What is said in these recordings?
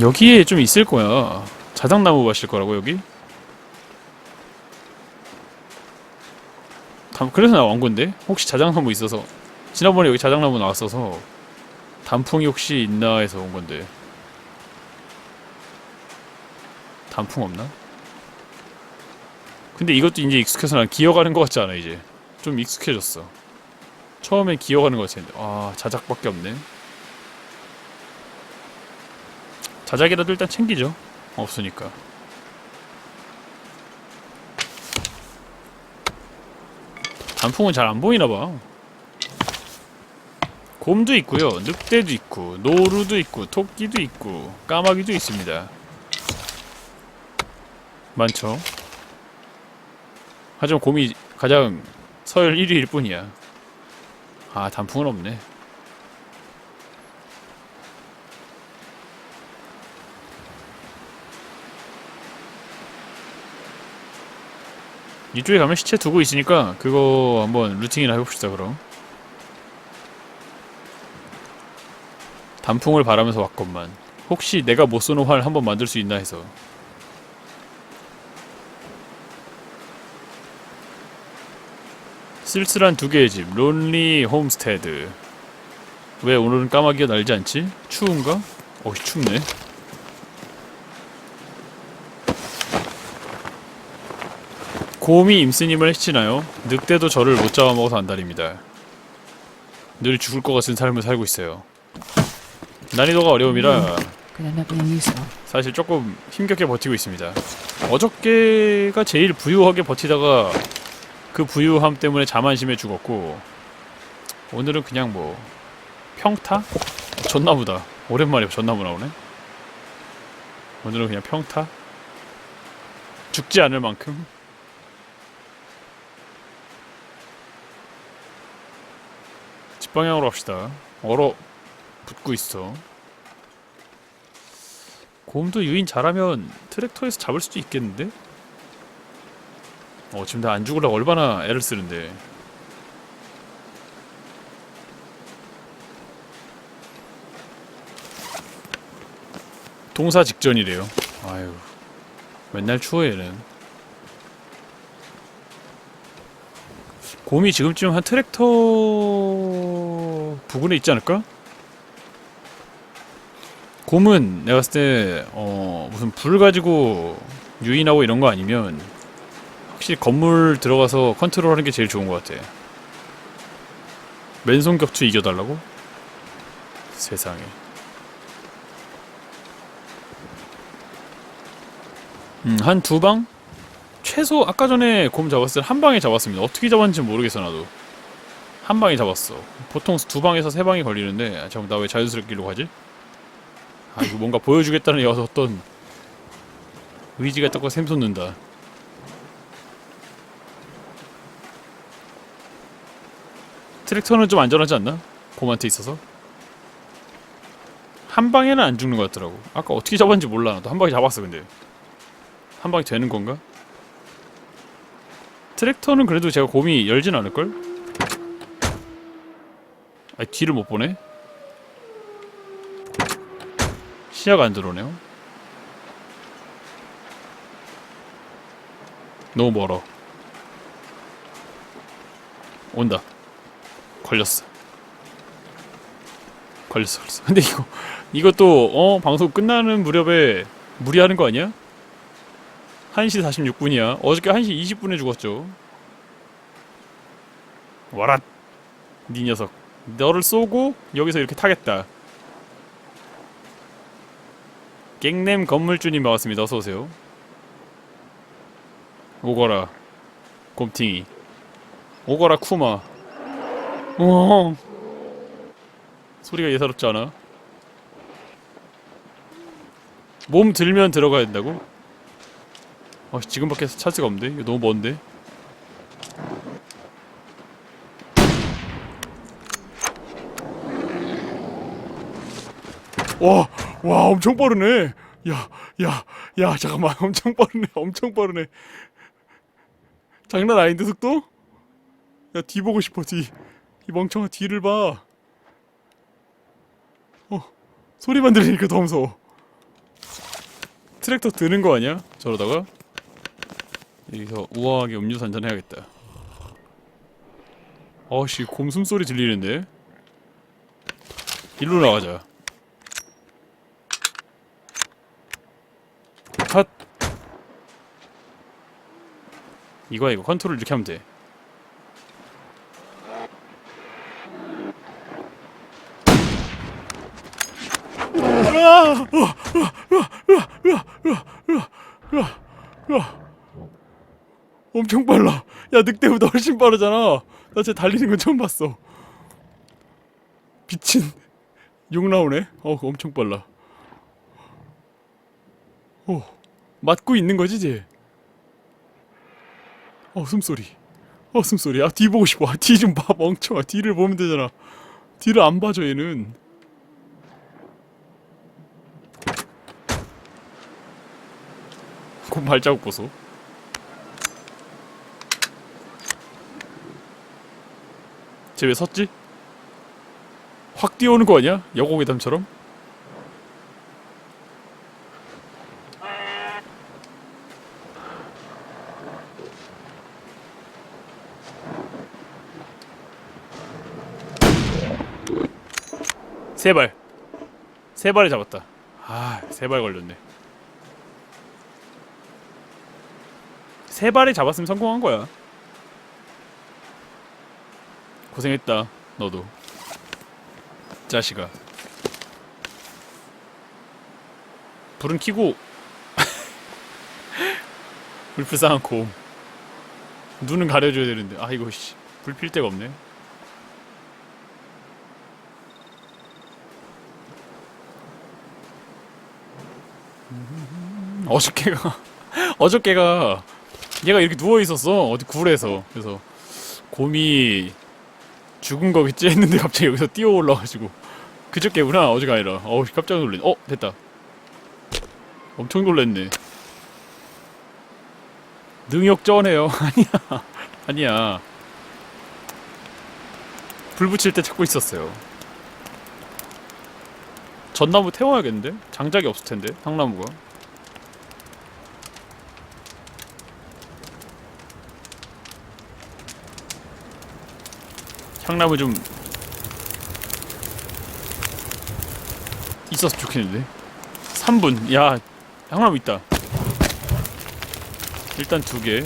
여기에 좀 있을 거야. 자작나무 마실 거라고 여기? 단- 그래서 나온 건데? 혹시 자작나무 있어서? 지난번에 여기 자작나무 나왔어서. 단풍이 혹시 있나 해서 온 건데. 단풍 없나? 근데 이것도 이제 익숙해서 난 기어가는 것 같지 않아 이제. 좀 익숙해졌어. 처음엔 기어가는 것 같았는데. 아 자작밖에 없네 자작이라도 일단 챙기죠. 없으니까. 단풍은 잘 안 보이나 봐. 곰도 있고요. 늑대도 있고 노루도 있고 토끼도 있고 까마귀도 있습니다. 많죠? 하지만 곰이 가장 서열 1위일 뿐이야. 아 단풍은 없네 이쪽에 가면 시체 두고 있으니까 그거 한번 루팅이나 해봅시다 그럼. 단풍을 바라면서 왔건만. 혹시 내가 못 쏘는 활 한번 만들 수 있나 해서. 쓸쓸한 두 개의 집. 론리 홈스테드. 왜 오늘은 까마귀가 날지 않지? 추운가? 어이 춥네 곰이 임스님을 해치나요? 늑대도 저를 못 잡아먹어서 안달입니다. 늘 죽을 것 같은 삶을 살고 있어요. 난이도가 어려움이라 있어. 사실 조금 힘겹게 버티고 있습니다. 어저께가 제일 부유하게 버티다가 그 부유함 때문에 자만심에 죽었고 오늘은 그냥 뭐 평타? 전나무다. 오랜만에 전나무 나오네. 오늘은 그냥 평타? 죽지 않을 만큼 집 방향으로 갑시다. 얼어 붙고 있어. 곰도 유인 잘하면 트랙터에서 잡을 수도 있겠는데? 어 지금 나 안 죽으려고 얼마나 애를 쓰는데 동사 직전이래요 아유 맨날 추워 얘는 곰이 지금쯤 한 트랙터 부근에 있지 않을까? 곰은 내가 봤을 때 어, 무슨 불 가지고 유인하고 이런 거 아니면 확실히 건물 들어가서 컨트롤하는 게 제일 좋은 것 같아. 맨손 격투 이겨달라고? 세상에. 음, 한 두 방? 최소 아까 전에 곰 잡았을 때한 방에 잡았습니다. 어떻게 잡았는지 모르겠어 나도. 한 방에 잡았어. 보통 두 방에서 세 방이 걸리는데 아, 잠깐 나왜 자연스럽게 이러고 하지? 아 이거 뭔가 보여주겠다는 여서 어떤 의지가 떡고 샘솟는다. 트랙터는 좀 안전하지 않나? 곰한테 있어서 한 방에는 안 죽는 것 같더라고. 아까 어떻게 잡았는지 몰라. 나도 한 방에 잡았어 근데 한 방에 되는 건가? 트랙터는 그래도 제가 곰이 열진 않을 걸? 아 뒤를 못 보네. 시야가 안 들어오네요. 너무 멀어. 온다. 걸렸어. 걸렸어, 걸렸어. 근데 이거, 이것도, 어, 방송 끝나는 무렵에 무리하는 거 아니야? 1시 46분이야. 어저께 1시 20분에 죽었죠. 와라! 니 녀석. 너를 쏘고, 여기서 이렇게 타겠다. 갱냄 건물주님 반갑습니다. 어서 오세요. 오거라. 곰팅이. 오거라 쿠마. 어. 소리가 예사롭지 않아? 몸 들면 들어가야 된다고? 아, 지금밖에 찬스가 없는데? 이거 너무 먼데? 와, 와, 엄청 빠르네. 야, 야, 야, 잠깐만, 엄청 빠르네, 엄청 빠르네. 장난 아닌데 속도? 야, 뒤 보고 싶어, 뒤. 이 멍청아 뒤를 봐. 어, 소리만 들리니까 더 무서워. 트랙터 드는 거 아니야? 저러다가 여기서 우아하게 음료수 한잔 해야겠다. 어씨 곰숨 소리 들리는데. 일로 나가자. 이거야 이거 컨트롤 이렇게 하면 돼. 엄청 빨라. 야 늑대보다 훨씬 빠르잖아. 나 쟤 달리는 건 처음 봤어. 미친. 욕 나오네. 어 엄청 빨라. 어 맞고 있는 거지 쟤. 어 숨소리. 어 숨소리. 아뒤 보고 싶어. 아, 뒤좀 봐 멍청아. 뒤를 보면 되잖아. 뒤를 안 봐줘 얘는. 곰 발자국 보소. 쟤 왜 섰지? 확 뛰어오는 거 아니야? 여공회담처럼? 세 발. 세 발에 잡았다. 아, 세발 걸렸네. 세 발에 잡았으면 성공한 거야. 고생했다. 너도. 자식아. 불은 켜고 불불쌍한 곰. 눈은 가려줘야 되는데 아 이거 씨. 불필 데가 없네. 어저께가 어저께가 얘가 이렇게 누워 있었어. 어디 굴에서. 그래서 곰이 죽은 거겠지 했는데 갑자기 여기서 뛰어 올라가지고. 그저께구나 어제가 아니라. 어우 깜짝 놀랐네. 어 됐다. 엄청 놀랐네. 능력 쩌네요. 아니야. 아니야. 불 붙일 때 찾고 있었어요 전나무 태워야겠는데? 장작이 없을 텐데 상나무가. 향나무 좀 있었으면 좋겠는데. 3분. 야 향나무 있다. 일단 두개.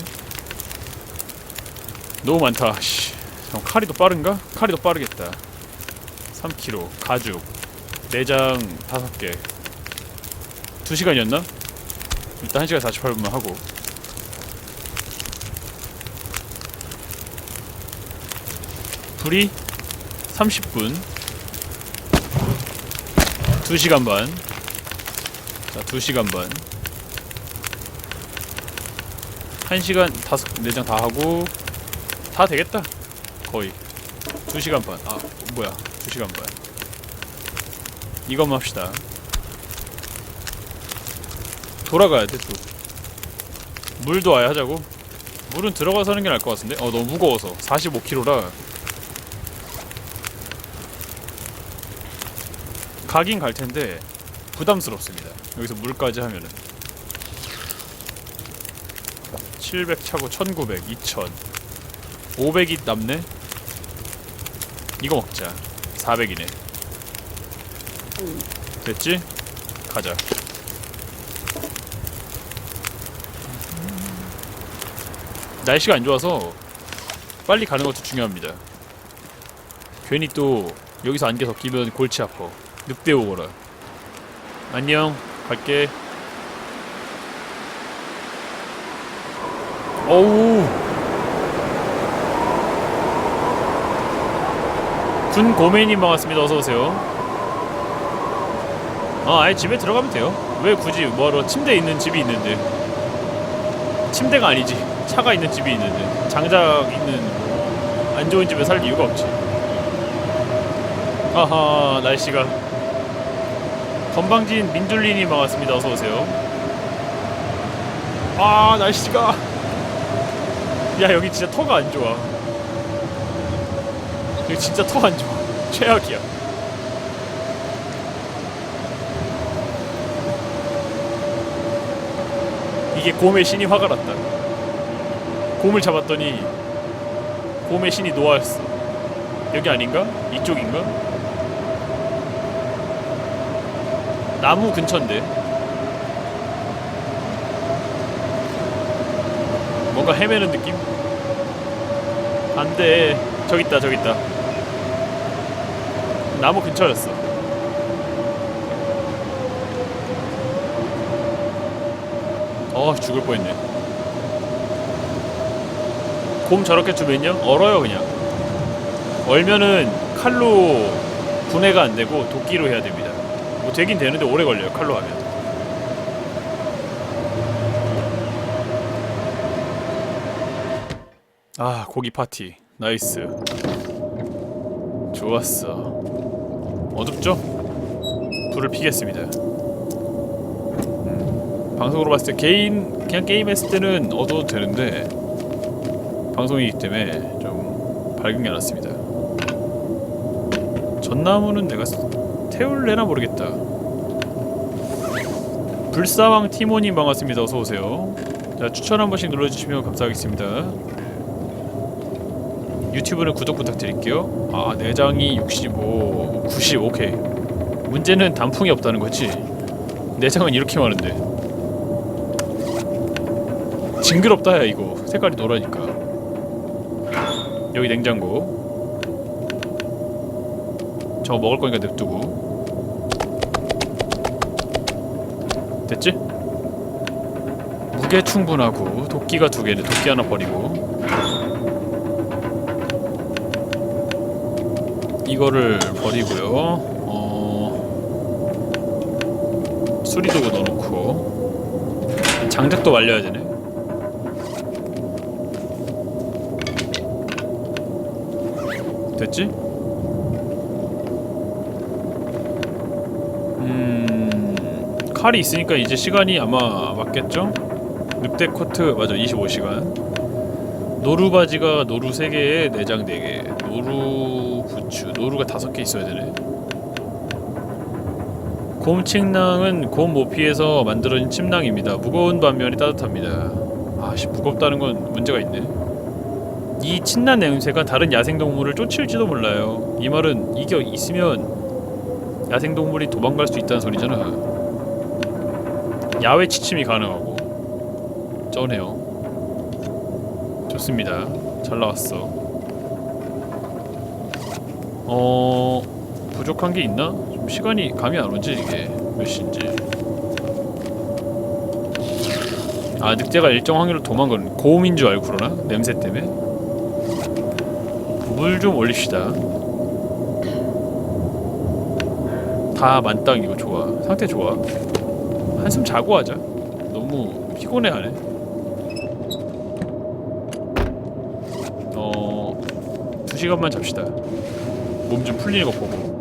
너무 많다. 씨 형, 칼이 더 빠른가? 칼이 더 빠르겠다. 3kg 가죽 내장 5개. 2시간이었나? 일단 1시간 48분만 하고. 불이 30분. 2시간 반. 자, 2시간 반. 1시간 다섯 4장 다 하고 다 되겠다. 거의. 2시간 반 아 뭐야. 2시간 반 이것만 합시다 돌아가야 돼또 물도 아예 하자고 물은 들어가서 하는 게 나을 것 같은데 어 너무 무거워서 45kg라 가긴 갈 텐데 부담스럽습니다. 여기서 물까지 하면은 700 차고 1900, 2000, 500이 남네. 이거 먹자. 400이네. 됐지? 가자. 날씨가 안 좋아서 빨리 가는 것도 중요합니다. 괜히 또 여기서 안개 덮이면 골치 아파. 늑대 오거라. 안녕. 갈게. 어우. 군 고메님 반갑습니다. 어서 오세요. 아, 아예 집에 들어가면 돼요. 왜 굳이 뭐하러 침대 있는 집이 있는데. 침대가 아니지. 차가 있는 집이 있는데. 장작 있는 안 좋은 집에 살 이유가 없지. 아하, 날씨가 건방진 민줄리님 반갑습니다. 어서 오세요. 아 날씨가 야 여기 진짜 터가 안 좋아. 여기 진짜 터 안 좋아. 최악이야. 이게 곰의 신이 화가 났다. 곰을 잡았더니 곰의 신이 노았어. 여기 아닌가? 이쪽인가? 나무 근처인데. 뭔가 헤매는 느낌? 안 돼. 저기 있다, 저기 있다. 나무 근처였어. 어, 죽을 뻔했네. 곰 저렇게 두면요? 얼어요, 그냥. 얼면은 칼로 분해가 안 되고 도끼로 해야 됩니다. 뭐 되긴 되는데 오래 걸려요, 칼로 하면. 아, 고기 파티. 나이스. 좋았어. 어둡죠? 불을 피겠습니다. 음, 방송으로 봤을 때 개인 그냥 게임 했을 때는 어두워도 되는데 방송이기 때문에 좀 밝은 게 낫습니다. 전나무는 내가 쓰- 태울래나 모르겠다. 불사왕 티모님 반갑습니다. 어서 오세요. 자 추천 한 번씩 눌러주시면 감사하겠습니다. 유튜브는 구독 부탁드릴게요. 아 내장이 65, 90 오케이. 문제는 단풍이 없다는 거지. 내장은 이렇게 많은데. 징그럽다 야 이거. 색깔이 노라니까. 여기 냉장고. 저거 먹을 거니까 냅두고. 됐지? 무게 충분하고 도끼가 두 개네. 도끼 하나 버리고. 이거를 버리고요. 어... 수리도구 넣어놓고 장작도 말려야 되네. 됐지? 음... 칼이 있으니까 이제 시간이 아마 맞겠죠? 늑대 코트 맞아 25시간. 노루 바지가 노루 3개에 내장 4개. 노루 부츠 노루가 5개 있어야 되네. 곰 침낭은 곰 모피에서 만들어진 침낭입니다. 무거운 반면에 따뜻합니다. 아씨 무겁다는 건 문제가 있네 이 친난 냄새가 다른 야생동물을 쫓을지도 몰라요 이 말은 이게 있으면 야생동물이 도망갈 수 있다는 소리잖아 야외 취침이 가능하고 쩌네요 좋습니다. 잘 나왔어. 어 부족한 게 있나? 좀 시간이 감이 안 오지 이게 몇 시인지. 아 늑대가 일정 확률로 도망가는 고음인 줄 알고 그러나? 냄새 때문에? 물 좀 올립시다. 다 만땅이고 좋아. 상태 좋아. 한숨 자고 하자. 너무 피곤해하네. 어... 두 시간만 잡시다. 몸 좀 풀리는 거 보고.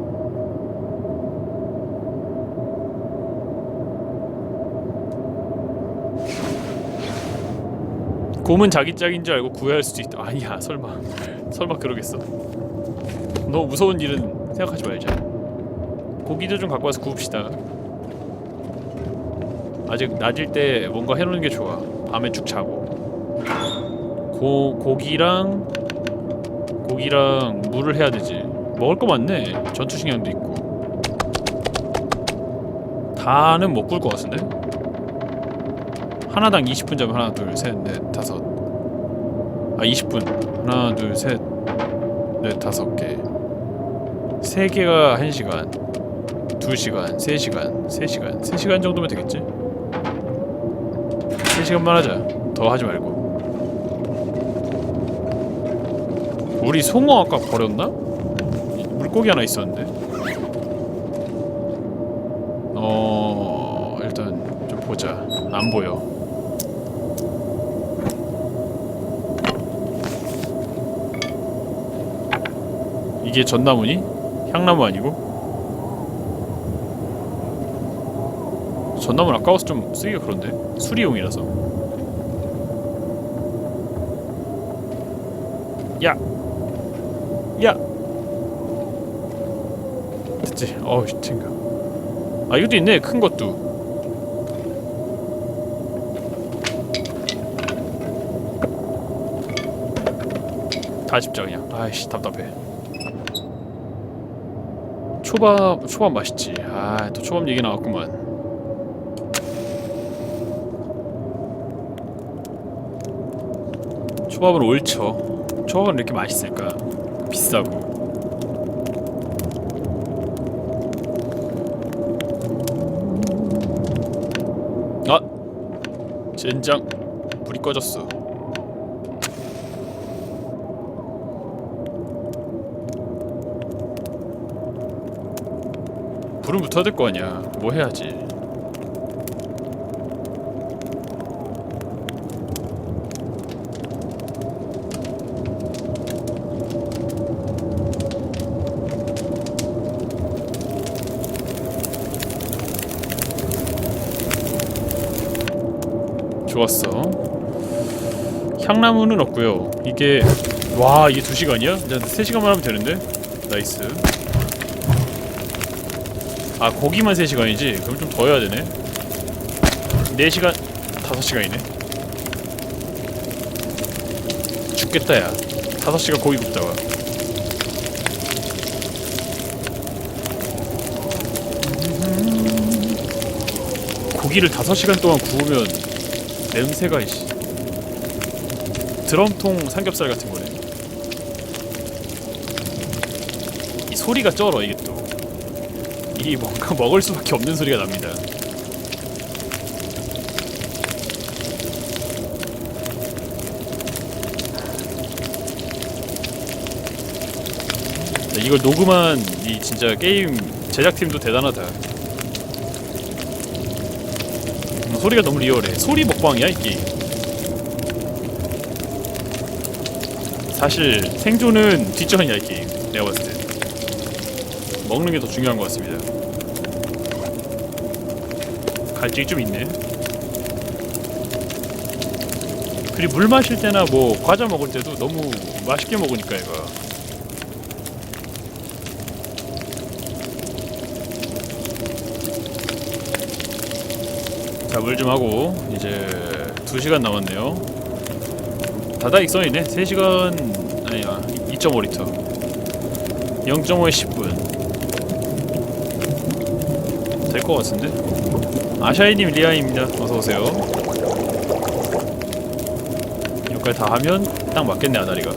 곰은 자기 짝인 줄 알고 구애할 수도 있다. 아니야, 설마. 설마 그러겠어. 너무 무서운 일은 생각하지 말자. 고기도 좀 갖고 와서 구웁시다. 아직 낮일 때 뭔가 해놓는 게 좋아. 밤에 쭉 자고. 고 고기랑 고기랑 물을 해야 되지. 먹을 거 많네. 전투식량도 있고. 다는 못굴것 같은데. 하나당 20분 잡으면 하나, 둘, 셋, 넷, 다섯. 아 20분. 하나, 둘, 셋, 넷, 다섯 개. 세 개가 1 시간. 2 시간, 3 시간, 3 시간, 3 시간 정도면 되겠지? 3 시간만 하자. 더 하지 말고. 우리 송어 아까 버렸나? 물고기 하나 있었는데. 어 일단 좀 보자. 안 보여. 이게 전나무니? 향나무 아니고? 전나무는 아까워서 좀 쓰기가 그런데? 수리용이라서 야! 야! 됐지? 어우 젠가 아 이것도 있네 큰 것도 다 집자 그냥 아이씨 답답해 초밥 초밥 맛있지. 아 또 초밥 얘기 나왔구만. 초밥은 옳죠. 초밥은 이렇게 맛있을까? 비싸고. 아! 젠장. 불이 꺼졌어 불은 붙어야 될 거 아니야. 뭐 해야지. 좋았어. 향나무는 없고요. 이게 와 이게 2시간이야? 이제 3시간만 하면 되는데? 나이스 아 고기만 3시간이지? 그럼 좀 더 해야 되네. 4시간 5시간이네. 죽겠다 야. 5시간 고기 굽다가. 고기를 5시간 동안 구우면 냄새가 이씨. 드럼통 삼겹살 같은 거네. 이 소리가 쩔어 이게 또 이 뭔가 먹을 수밖에 없는 소리가 납니다. 네, 이걸 녹음한 이 진짜 게임 제작팀도 대단하다. 음, 소리가 너무 리얼해. 소리 먹방이야 이 게임. 사실 생존은 뒷전이야 이 게임. 내가 봤을 때 먹는 게 더 중요한 것 같습니다. 갈증이 좀 있네. 그리고 물 마실 때나 뭐 과자 먹을 때도 너무 맛있게 먹으니까 얘가. 자물 좀 하고 이제 2시간 남았네요. 다다익 선이네. 3시간 아니야 2.5리터. 0.5에 10분 될 것 같은데? 아샤이님 리아입니다. 어서오세요. 여기까지 다 하면 딱 맞겠네 아다리가.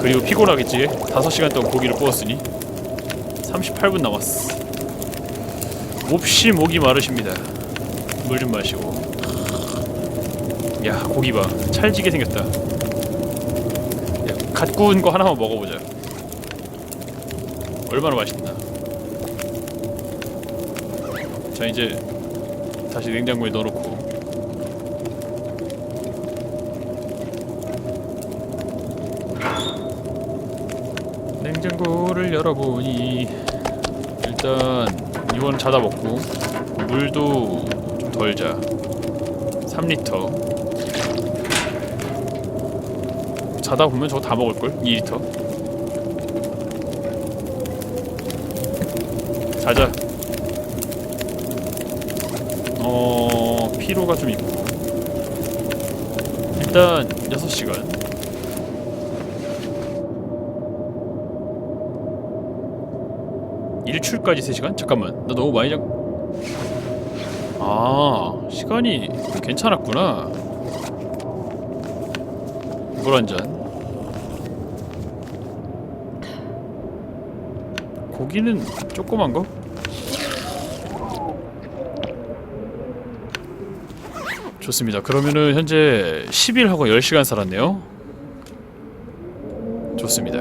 그리고 피곤하겠지? 5시간 동안 고기를 구웠으니? 38분 남았어. 몹시 목이 마르십니다. 물 좀 마시고. 야 고기 봐. 찰지게 생겼다. 야, 갓 구운 거 하나만 먹어보자 얼마나 맛있나. 자 이제 다시 냉장고에 넣어놓고. 냉장고를 열어보니 일단 이거는 자다 먹고 물도 좀 덜 자. 3리터. 자다 보면 저거 다 먹을걸? 2리터 자자. 어... 피로가 좀 있고. 일단 6시간. 일출까지 3시간? 잠깐만. 나 너무 많이 잡... 아 시간이 괜찮았구나. 물 한잔. 고기는 조그만 거? 좋습니다. 그러면은 현재 10일하고 10시간 살았네요. 좋습니다